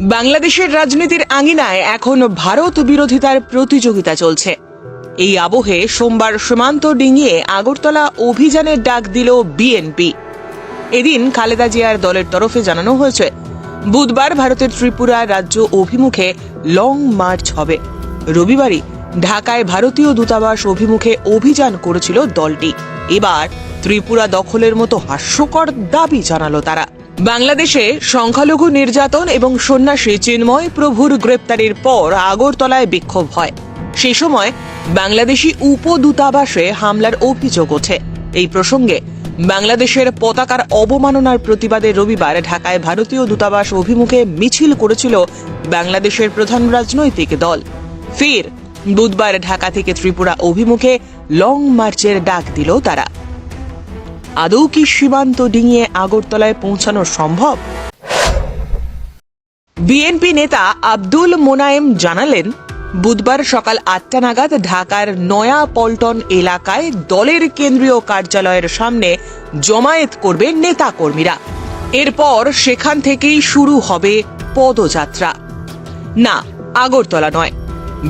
বাংলাদেশের রাজনীতির আঙিনায় এখন ভারত বিরোধিতার প্রতিযোগিতা চলছে। এই আবহে সোমবার সীমান্ত ডিঙিয়ে আগরতলা অভিযানের ডাক দিল বিএনপি। এদিন খালেদা জিয়ার দলের তরফে জানানো হয়েছে, বুধবার ভারতের ত্রিপুরা রাজ্য অভিমুখে লং মার্চ হবে। রবিবারই ঢাকায় ভারতীয় দূতাবাস অভিমুখে অভিযান করেছিল দলটি। এবার ত্রিপুরা দখলের মতো হাস্যকর দাবি জানালো তারা। বাংলাদেশে সংখ্যালঘু নির্যাতন এবং সন্ন্যাসী চিন্ময় প্রভুর গ্রেপ্তারের পর আগরতলায় বিক্ষোভ হয়। সেই সময় বাংলাদেশি উপদূতাবাসে হামলার অভিযোগ ওঠে। এই প্রসঙ্গে বাংলাদেশের পতাকার অবমাননার প্রতিবাদে রবিবার ঢাকায় ভারতীয় দূতাবাস অভিমুখে মিছিল করেছিল বাংলাদেশের প্রধান রাজনৈতিক দল। ফের বুধবার ঢাকা থেকে ত্রিপুরা অভিমুখে লং মার্চের ডাক দিল তারা। আদৌ কি সীমান্ত ডিঙিয়ে আগরতলায় পৌঁছানো সম্ভব? বিএনপি নেতা আব্দুল মোনায়েম জানালেন, বুধবার সকাল আটটা নাগাদ ঢাকার নয়া পল্টন এলাকায় দলের কেন্দ্রীয় কার্যালয়ের সামনে জমায়েত করবে নেতাকর্মীরা। এরপর সেখান থেকেই শুরু হবে পদযাত্রা। না, আগরতলা নয়।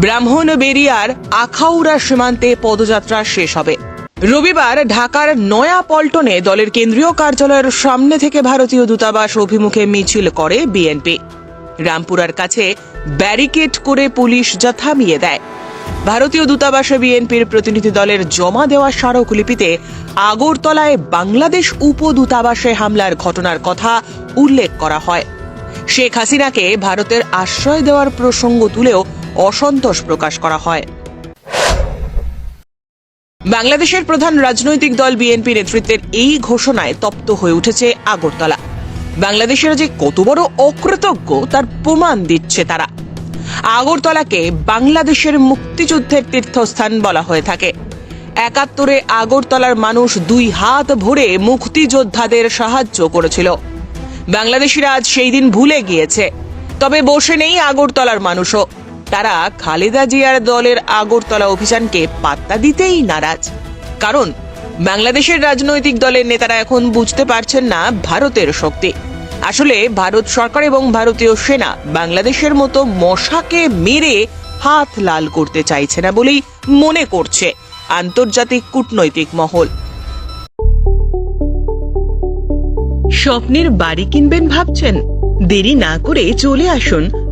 ব্রাহ্মণবেরিয়ার আখাউড়া সীমান্তে পদযাত্রা শেষ হবে। রবিবার ঢাকার নয়া পল্টনে দলের কেন্দ্রীয় কার্যালয়ের সামনে থেকে ভারতীয় দূতাবাস অভিমুখে মিছিল করে বিএনপি। রামপুরার কাছে ব্যারিকেড করে পুলিশ যা থামিয়ে দেয়। ভারতীয় দূতাবাসে বিএনপির প্রতিনিধি দলের জমা দেওয়া স্মারকলিপিতে আগরতলায় বাংলাদেশ উপদূতাবাসে হামলার ঘটনার কথা উল্লেখ করা হয়। শেখ হাসিনাকে ভারতের আশ্রয় দেওয়ার প্রসঙ্গ তুলেও অসন্তোষ প্রকাশ করা হয়। বাংলাদেশের প্রধান রাজনৈতিক দল বিএনপি নেতৃত্বের এই ঘোষণায় তপ্ত হয়ে উঠেছে আগরতলা। বাংলাদেশের যে কত বড় অকৃতজ্ঞ, তার প্রমাণ দিচ্ছে তারা। আগরতলাকে বাংলাদেশের মুক্তিযুদ্ধের তীর্থস্থান বলা হয়ে থাকে। একাত্তরে আগরতলার মানুষ দুই হাত ভরে মুক্তিযোদ্ধাদের সাহায্য করেছিল। বাংলাদেশিরা আজ সেই দিন ভুলে গিয়েছে। তবে বসে নেই আগরতলার মানুষও। তারা খালেদা জিয়ার দলের আগরতলা অভিযানকে পাত্তা দিতেই নারাজ। কারণ, বাংলাদেশের রাজনৈতিক দলের নেতারা এখন বুঝতে পারছেন না ভারতের শক্তি। আসলে ভারত সরকার এবং ভারতীয় সেনা বাংলাদেশের মতো মশাকে মেরে হাত লাল করতে চাইছে না বলেই মনে করছে আন্তর্জাতিক কূটনৈতিক মহল। স্বপ্নের বাড়ি কিনবেন ভাবছেন? দেরি না করে চলে আসুন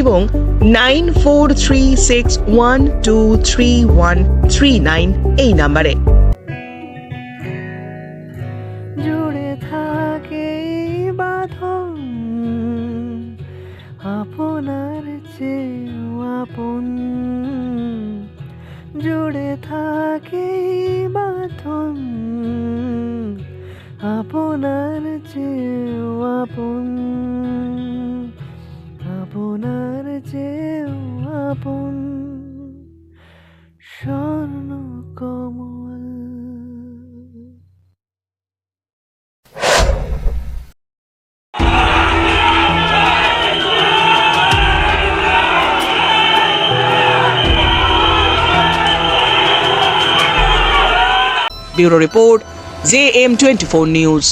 এবং nine four six one two one nine এই নাম্বারে। জুড়ে থাকে আপনার আপন। জুড়ে থাকে বাঁধন, আপনার চেয়েও আপন। আপন স্বর্ণ কমল। Bureau report J M twenty four news.